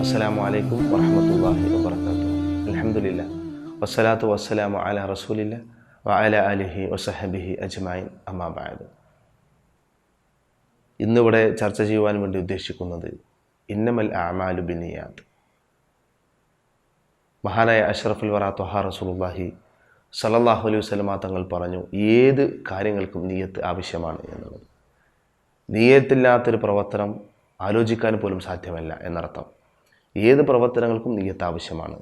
അസ്സലാമു അലൈക്കും വറഹമത്തല്ലാഹി വബർക്കാത്തു അലഹമുല്ല വസ്സലാത്തു വസ്സലാമു അല റസൂലില്ല വഅല അലിഹി വസഹബിഹി അജ്മായിൻ. അമ്മാബായത് ഇന്നിവിടെ ചർച്ച ചെയ്യുവാൻ വേണ്ടി ഉദ്ദേശിക്കുന്നത് ഇന്നമൽ അമാലു ബിനിയാത്ത്. മഹാനായ അഷ്റഫുൽ വറ റസൂൽ സല്ലല്ലാഹു അലൈഹി വസല്ലമ തങ്ങൾ പറഞ്ഞു ഏത് കാര്യങ്ങൾക്കും നീയത്ത് ആവശ്യമാണ് എന്നുള്ളത്. നീയത്തില്ലാത്തൊരു പ്രവർത്തനം ആലോചിക്കാൻ പോലും സാധ്യമല്ല എന്നർത്ഥം. ഏത് പ്രവർത്തനങ്ങൾക്കും നീയത്ത് ആവശ്യമാണ്.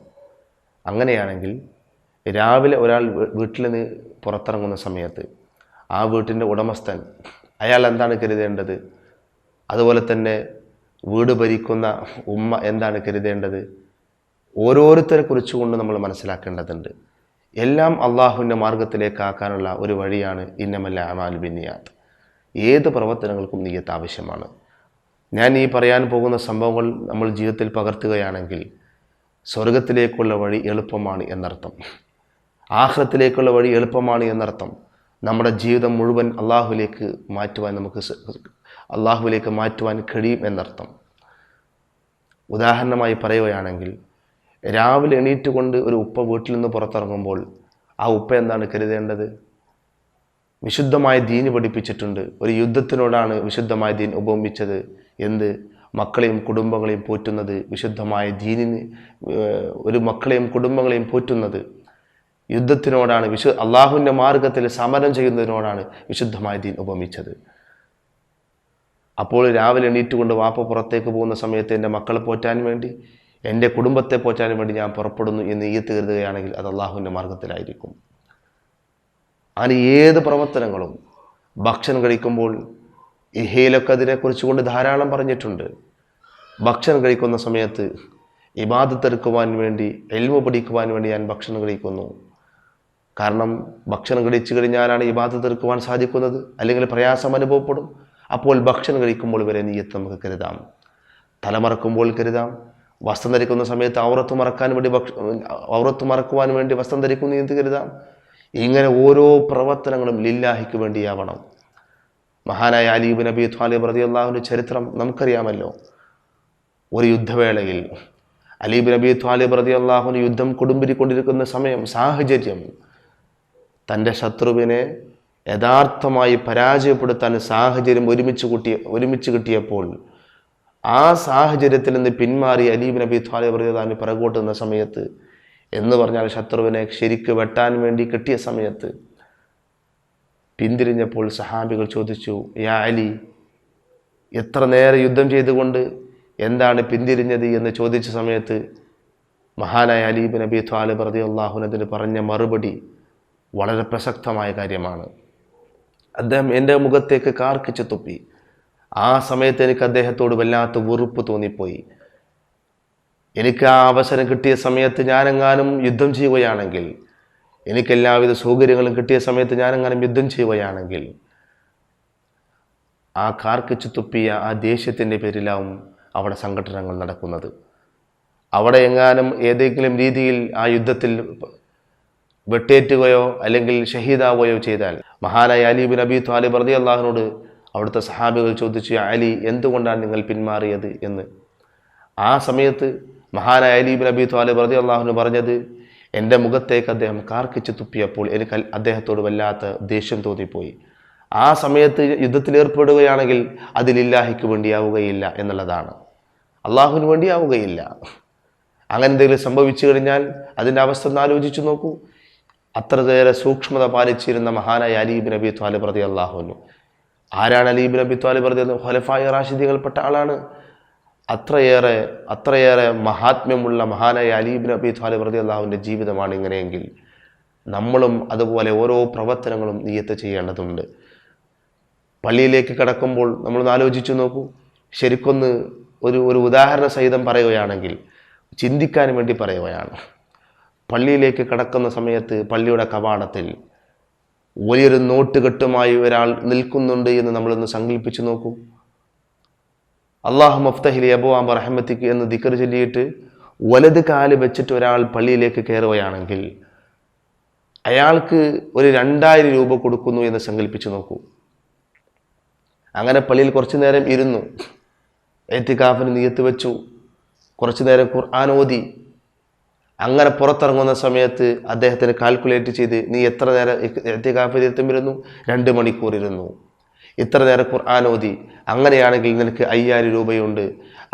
അങ്ങനെയാണെങ്കിൽ രാവിലെ ഒരാൾ വീട്ടിൽ നിന്ന് പുറത്തിറങ്ങുന്ന സമയത്ത് ആ വീട്ടിന്റെ ഉടമസ്ഥൻ അയാൾ എന്താണ് കരുതേണ്ടത്? അതുപോലെ തന്നെ വീട് ഭരിക്കുന്ന ഉമ്മ എന്താണ് കരുതേണ്ടത്? ഓരോരുത്തരെ കുറിച്ചുകൊണ്ട് നമ്മൾ മനസ്സിലാക്കേണ്ടതുണ്ട്. എല്ലാം അള്ളാഹുവിന്റെ മാർഗത്തിലേക്ക് ആക്കാനുള്ള ഒരു വഴിയാണ് ഇന്നമല്ല അമാൽ ബിന്നിയാത്ത്. ഏത് പ്രവർത്തനങ്ങൾക്കും നീയത്ത് ആവശ്യമാണ്. ഞാൻ ഈ പറയാൻ പോകുന്ന സംഭവങ്ങൾ നമ്മൾ ജീവിതത്തിൽ പകർത്തുകയാണെങ്കിൽ സ്വർഗത്തിലേക്കുള്ള വഴി എളുപ്പമാണ് എന്നർത്ഥം. ആഹ്ലത്തിലേക്കുള്ള വഴി എളുപ്പമാണ് എന്നർത്ഥം. നമ്മുടെ ജീവിതം മുഴുവൻ അള്ളാഹുലേക്ക് മാറ്റുവാൻ നമുക്ക് അള്ളാഹുവിലേക്ക് മാറ്റുവാൻ കഴിയും എന്നർത്ഥം. ഉദാഹരണമായി പറയുകയാണെങ്കിൽ രാവിലെ എണീറ്റ് കൊണ്ട് ഒരു ഉപ്പ വീട്ടിൽ നിന്ന് പുറത്തിറങ്ങുമ്പോൾ ആ ഉപ്പ എന്താണ് കരുതേണ്ടത്? വിശുദ്ധമായ ദീന് പഠിപ്പിച്ചിട്ടുണ്ട്. ഒരു യുദ്ധത്തിനോടാണ് വിശുദ്ധമായ ദീൻ ഉപമിച്ചത് എന്ത്? മക്കളെയും കുടുംബങ്ങളെയും പോറ്റുന്നത് വിശുദ്ധമായ ദീനിന് ഒരു മക്കളെയും കുടുംബങ്ങളെയും പോറ്റുന്നത് യുദ്ധത്തിനോടാണ്. വിശു അള്ളാഹുവിന്റെ മാർഗത്തിൽ സമരം ചെയ്യുന്നതിനോടാണ് വിശുദ്ധമായ ദീൻ ഉപമിച്ചത് അപ്പോൾ രാവിലെ എണീറ്റുകൊണ്ട് വാപ്പ പുറത്തേക്ക് പോകുന്ന സമയത്ത് എന്റെ മക്കളെ പോറ്റാൻ വേണ്ടി എന്റെ കുടുംബത്തെ പോറ്റാൻ വേണ്ടി ഞാൻ പുറപ്പെടുന്നു എന്ന് ഈ തീരുകയാണെങ്കിൽ അത് അള്ളാഹുവിന്റെ മാർഗത്തിലായിരിക്കും. അങ്ങനെ ഏത് പ്രവർത്തനങ്ങളും ഭക്ഷണം കഴിക്കുമ്പോൾ ഇഹയിലൊക്കെ അതിനെക്കുറിച്ച് കൊണ്ട് ധാരാളം പറഞ്ഞിട്ടുണ്ട്. ഭക്ഷണം കഴിക്കുന്ന സമയത്ത് ഇബാദത്തെടുക്കുവാൻ വേണ്ടി എൽമ പഠിക്കുവാൻ വേണ്ടി ഞാൻ ഭക്ഷണം കഴിക്കുന്നു. കാരണം ഭക്ഷണം കഴിച്ചു കഴിഞ്ഞാലാണ് ഇബാദത്തെടുക്കുവാൻ സാധിക്കുന്നത് അല്ലെങ്കിൽ പ്രയാസം അനുഭവപ്പെടും. അപ്പോൾ ഭക്ഷണം കഴിക്കുമ്പോൾ വരെ നീയത്ത് നമുക്ക് കരുതാം. തലമറക്കുമ്പോൾ കരുതാം. വസ്ത്രം ധരിക്കുന്ന സമയത്ത് ഔറത്ത് മറക്കാൻ വേണ്ടി ഭക്ഷ ഔറത്ത് മറക്കുവാൻ വേണ്ടി വസ്ത്രം ധരിക്കുന്നു എന്ത് കരുതാം. ഇങ്ങനെ ഓരോ പ്രവർത്തനങ്ങളും ലില്ലാഹിക്ക് വേണ്ടിയാവണം. മഹാനായ അലീബ് നബി ത്വാലിബ് റതി അള്ളാഹുവിന്റെ ചരിത്രം നമുക്കറിയാമല്ലോ. ഒരു യുദ്ധവേളയിൽ അലീബ് നബി ത്വാലിബ് റതി അള്ളാഹുവിന് യുദ്ധം കൊടുമ്പിരിക്കൊണ്ടിരിക്കുന്ന സമയം സാഹചര്യം തന്റെ ശത്രുവിനെ യഥാർത്ഥമായി പരാജയപ്പെടുത്താൻ സാഹചര്യം ഒരുമിച്ച് കൂട്ടിയ ഒരുമിച്ച് കിട്ടിയപ്പോൾ ആ സാഹചര്യത്തിൽ നിന്ന് പിന്മാറി അലീബ് നബി ത്വാലിബ് അള്ളാഹുവിന് പിറകോട്ട് സമയത്ത് എന്ന് പറഞ്ഞാൽ ശത്രുവിനെ ശരിക്ക് വെട്ടാൻ വേണ്ടി കിട്ടിയ സമയത്ത് പിന്തിരിഞ്ഞപ്പോൾ സഹാബികൾ ചോദിച്ചു യാ അലി എത്ര നേരെ യുദ്ധം ചെയ്തുകൊണ്ട് എന്താണ് പിന്തിരിഞ്ഞത്? എന്ന് ചോദിച്ച സമയത്ത് മഹാനായ അലീബ് നബി ത്വാലിബ് റതി അള്ളാഹുനതിന് പറഞ്ഞ മറുപടി വളരെ പ്രസക്തമായ കാര്യമാണ്. അദ്ദേഹം എന്റെ മുഖത്തേക്ക് കാർക്കിച്ച് തുപ്പി. ആ സമയത്ത് എനിക്ക് അദ്ദേഹത്തോട് വല്ലാത്ത വെറുപ്പ് തോന്നിപ്പോയി. എനിക്ക് ആ അവസരം കിട്ടിയ സമയത്ത് ഞാനെങ്ങാനും യുദ്ധം ചെയ്യുകയാണെങ്കിൽ എനിക്ക് എല്ലാവിധ സൗകര്യങ്ങളും കിട്ടിയ സമയത്ത് ഞാനെങ്ങാനും യുദ്ധം ചെയ്യുകയാണെങ്കിൽ ആ കാർക്കിച്ച് തുപ്പിയ ആ ദേഷ്യത്തിന്റെ പേരിലാവും അവിടെ സംഘടനകൾ നടക്കുന്നത്. അവിടെ എങ്ങാനും ഏതെങ്കിലും രീതിയിൽ ആ യുദ്ധത്തിൽ വെട്ടേറ്റുകയോ അല്ലെങ്കിൽ ഷഹീദാവുകയോ ചെയ്താൽ മഹാനായ അലീബിൻ അബി ത്വാലിബ് റതി അള്ളാഹിനോട് അവിടുത്തെ സഹാബികൾ ചോദിച്ചു അലി എന്തുകൊണ്ടാണ് നിങ്ങൾ പിന്മാറിയത്? എന്ന്. ആ സമയത്ത് മഹാനായ അലീബിൻ അബി ത്വാലിബ് റതി അള്ളാഹുന് പറഞ്ഞത് എന്റെ മുഖത്തേക്ക് അദ്ദേഹം കാർക്കിച്ച് തുപ്പിയപ്പോൾ എനിക്ക് അദ്ദേഹത്തോട് വല്ലാത്ത ദേഷ്യം തോന്നിപ്പോയി. ആ സമയത്ത് യുദ്ധത്തിലേർപ്പെടുകയാണെങ്കിൽ അതിലില്ലാഹിക്ക് വേണ്ടിയാവുകയില്ല എന്നുള്ളതാണ്. അള്ളാഹുവിന് വേണ്ടിയാവുകയില്ല. അങ്ങനെ എന്തെങ്കിലും സംഭവിച്ചു കഴിഞ്ഞാൽ അതിന്റെ അവസ്ഥ ഒന്ന് ആലോചിച്ചു നോക്കൂ. അത്രയേറെ സൂക്ഷ്മത പാലിച്ചിരുന്ന മഹാനായ അലീബ് നബി ത്വാലിബ് റതി അള്ളാഹുനു ആരാണ് അലീബിൻ അബി താലിബ് പറഞ്ഞത് ഹൊലഫായ റാഷിദികൾപ്പെട്ട ആളാണ്. അത്രയേറെ അത്രയേറെ മഹാത്മ്യമുള്ള മഹാനായ അലീബിൻ അബി താലിബ് റതി അള്ളാഹുവിന്റെ ജീവിതമാണ് ഇങ്ങനെയെങ്കിൽ നമ്മളും അതുപോലെ ഓരോ പ്രവർത്തനങ്ങളും നീയത്ത് ചെയ്യേണ്ടതുണ്ട്. പള്ളിയിലേക്ക് കടക്കുമ്പോൾ നമ്മളൊന്ന് ആലോചിച്ചു നോക്കൂ. ശരിക്കൊന്ന് ഒരു ഒരു ഉദാഹരണ സഹിതം പറയുകയാണെങ്കിൽ ചിന്തിക്കാൻ വേണ്ടി പറയുകയാണ്. പള്ളിയിലേക്ക് കടക്കുന്ന സമയത്ത് പള്ളിയുടെ കവാടത്തിൽ വലിയൊരു നോട്ടുകെട്ടുമായി ഒരാൾ നിൽക്കുന്നുണ്ട് എന്ന് നമ്മളൊന്ന് സങ്കല്പിച്ച് നോക്കൂ. അള്ളാഹു മഫ്തഹിലി അബുവാബ് റഹമത്തിക്ക് എന്ന് ദിക്കർ ചൊല്ലിയിട്ട് വലത് കാൽ വെച്ചിട്ട് ഒരാൾ പള്ളിയിലേക്ക് കയറുകയാണെങ്കിൽ അയാൾക്ക് ഒരു രണ്ടായിരം രൂപ കൊടുക്കുന്നു എന്ന് സങ്കല്പിച്ചു നോക്കൂ. അങ്ങനെ പള്ളിയിൽ കുറച്ചു നേരം ഇരുന്നു. ഏത്തിക്കാഫിന് നീയത്ത് വെച്ചു. കുറച്ചു നേരം ഖുർആൻ ഓതി. അങ്ങനെ പുറത്തിറങ്ങുന്ന സമയത്ത് അദ്ദേഹത്തിന് കാൽക്കുലേറ്റ് ചെയ്ത് നീ എത്ര നേരം ഏത്തിക്കാഫിൽ ഇരുന്നു രണ്ട് മണിക്കൂർ ഇരുന്നു ഇത്ര നേരം ഖുർആൻ ഓതി. അങ്ങനെയാണെങ്കിൽ നിനക്ക് അയ്യായിരം രൂപയുണ്ട്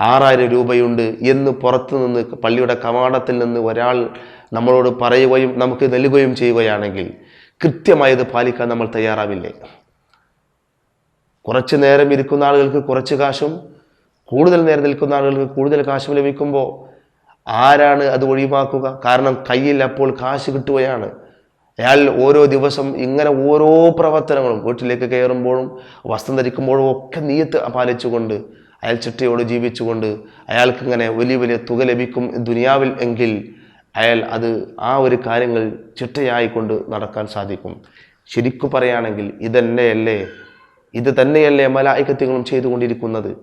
ആറായിരം രൂപയുണ്ട് എന്ന് പുറത്തു നിന്ന് പള്ളിയുടെ കവാടത്തിൽ നിന്ന് ഒരാൾ നമ്മളോട് പറയുകയും നമുക്ക് നൽകുകയും ചെയ്യുകയാണെങ്കിൽ കൃത്യമായത് പാലിക്കാൻ നമ്മൾ തയ്യാറാവില്ലേ? കുറച്ച് നേരം ഇരിക്കുന്ന ആളുകൾക്ക് കുറച്ച് കാശും കൂടുതൽ നേരം നിൽക്കുന്ന ആളുകൾക്ക് കൂടുതൽ കാശും ലഭിക്കുമ്പോൾ ആരാണ് അത് ഒഴിവാക്കുക? കാരണം കയ്യിൽ അപ്പോൾ കാശ് കിട്ടുകയാണ്. അയാൾ ഓരോ ദിവസം ഇങ്ങനെ ഓരോ പ്രവർത്തനങ്ങളും വീട്ടിലേക്ക് കയറുമ്പോഴും വസ്ത്രം ധരിക്കുമ്പോഴും ഒക്കെ നീയത്ത് പാലിച്ചുകൊണ്ട് അയാൾ ചിട്ടയോട് ജീവിച്ചുകൊണ്ട് അയാൾക്കിങ്ങനെ വലിയ വലിയ തുക ലഭിക്കും ദുനിയാവിൽ എങ്കിൽ അയാൾ അത് ആ ഒരു കാര്യങ്ങൾ ചിട്ടയായിക്കൊണ്ട് നടക്കാൻ സാധിക്കും. ശരിക്കു പറയുകയാണെങ്കിൽ ഇതന്നെയല്ലേ? ഇത് തന്നെയല്ലേ മലായിക്കത്യങ്ങളും ചെയ്തുകൊണ്ടിരിക്കുന്നത്?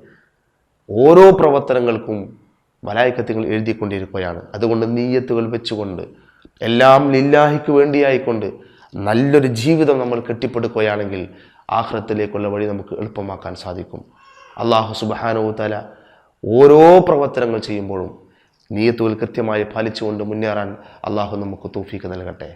ഓരോ പ്രവർത്തനങ്ങൾക്കും മലായിക്കത്യങ്ങൾ എഴുതിക്കൊണ്ടിരിക്കുകയാണ്. അതുകൊണ്ട് നീയത്തുകൾ വെച്ചുകൊണ്ട് എല്ലാം ലില്ലാഹിക്ക് വേണ്ടിയായിക്കൊണ്ട് നല്ലൊരു ജീവിതം നമ്മൾ കെട്ടിപ്പടുക്കുകയാണെങ്കിൽ ആഹ്റത്തിലേക്കുള്ള വഴി നമുക്ക് എളുപ്പമാക്കാൻ സാധിക്കും. അള്ളാഹു സുബാനോ തല ഓരോ പ്രവർത്തനങ്ങൾ ചെയ്യുമ്പോഴും നീയത്തുകൾ കൃത്യമായി പാലിച്ചുകൊണ്ട് മുന്നേറാൻ അള്ളാഹു നമുക്ക് തോഫീക്ക് നൽകട്ടെ.